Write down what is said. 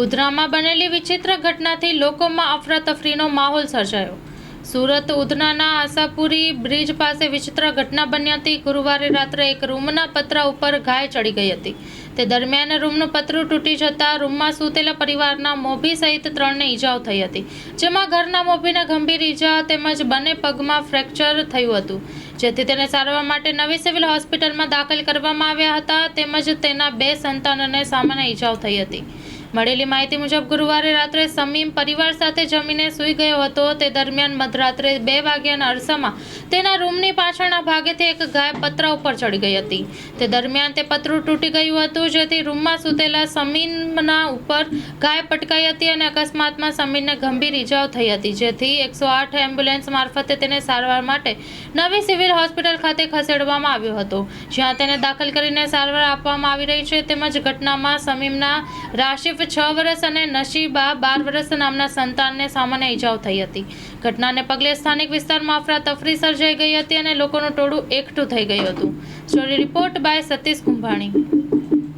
ઉધનામાં બનેલી વિચિત્ર ઘટનાથી લોકોમાં અફરાતફરીનો માહોલ સર્જાયો. સુરત ઉધનાના આશાપુરી બ્રિજ પાસે વિચિત્ર ઘટના બની હતી. ગુરુવારે રાત્રે એક રૂમના પતરા ઉપર ગાય ચડી ગઈ હતી. તે દરમિયાન રૂમનું પતરું તૂટી જતાં રૂમમાં સૂતેલા પરિવારના મોભી સહિત ત્રણને ઈજાઓ થઈ હતી. જેમાં ઘરના મોભીને ગંભીર ઈજા તેમજ બંને પગમાં ફ્રેક્ચર થયું હતું. જેથી તેને સારવાર માટે નવી સિવિલ હોસ્પિટલમાં દાખલ કરવામાં આવ્યા હતા. તેમજ તેના બે સંતાનોને સામાન્ય ઈજાઓ થઈ હતી. મળેલી માહિતી મુજબ ગુરુવારે રાત્રે સમીમ પરિવાર સાથે જમીને સૂઈ ગયો હતો. તે દરમિયાન મધરાત્રે બે વાગ્યાના અરસામાં તેના રૂમની પાછળના ભાગેથી એક ગાય પતરા ઉપર ચડી ગઈ હતી. તે દરમિયાન તે પતરું તૂટી ગયું હતું, જેથી રૂમમાં સૂતેલા સમીમના ઉપર ગાય પટકાઈ હતી અને અકસ્માતમાં સમીરને ગંભીર ઈજાઓ થઈ હતી, જેથી એકસો આઠ એમ્બ્યુલન્સ મારફતે તેને સારવાર માટે નવી સિવિલ હોસ્પિટલ ખાતે ખસેડવામાં આવ્યો હતો. જ્યાં તેને દાખલ કરીને સારવાર આપવામાં આવી રહી છે, તેમજ ઘટનામાં સમીમના રાશિફ છ વર્ષ અને નશીબા બાર વર્ષ નામના સંતાનને સામાન્ય ઈજાઓ થઈ હતી. ઘટનાને પગલે સ્થાનિક વિસ્તારમાં અફરાતફરી સર્જાઈ ગઈ હતી અને લોકોનું ટોળું એકઠું થઈ ગયું હતું. Story report by Satish Kumbhani.